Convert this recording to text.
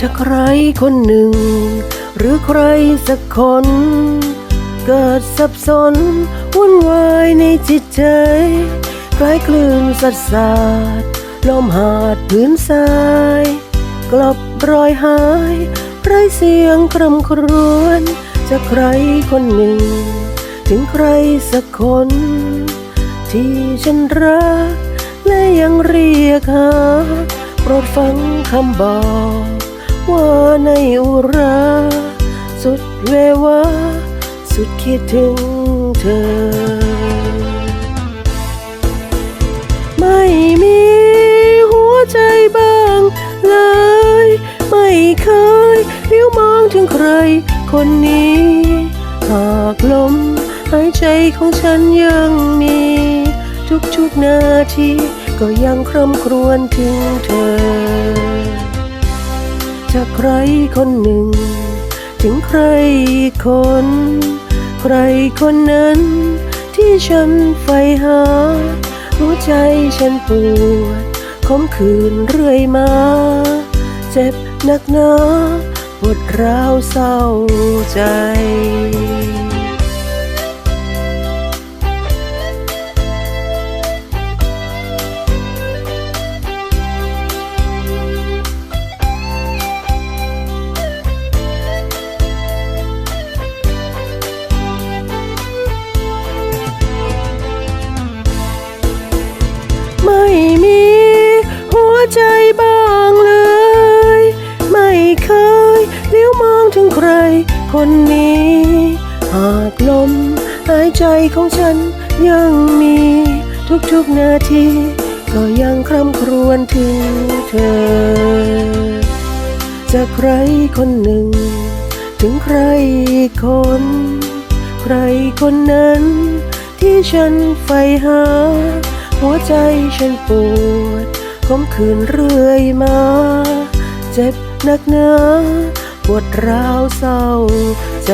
ถ้าใครคนหนึ่ง หรือใครสักคน เกิดสับสน วุ่นวายในจิตใจคล้ายคลื่นสัดสาดลมหาดพื้นทราย กลบรอยหายไรเสียงคร่ำครวญจะใครคนหนึ่ง ถึงใครสักคน ที่ฉันรัก และยังเรียกหาโปรดฟังคำบอก ว่าในอุรา สุดเววาสุดคิดถึงเธอ ไม่มีหัวใจบ้างเลย ไม่เคยเลี้ยวมองถึงใครคนนี้ หากลมหายใจของฉันยังมี ทุกๆนาทีก็ยังคร่ำครวญถึงเธอ จากใครคนหนึ่ง ถึงใครคน ใครคนนั้น ที่ฉันใฝ่หา หัวใจฉันปวดคมคืนเรื่อยมา เจ็บหนักหนาปวดร้าวเศร้าใจ คนนี้ หากลมหายใจของฉันยังมีทุกๆนาที ก็ยังคร่ำครวญถึงเธอ จากใครคนหนึ่ง ถึงใครอีกคน ใครคนนั้น ที่ฉันใฝ่หา หัวใจฉันปวดคมคืนเรื่อยมา เจ็บหนักหนา ปวดร้าวเศร้าใจ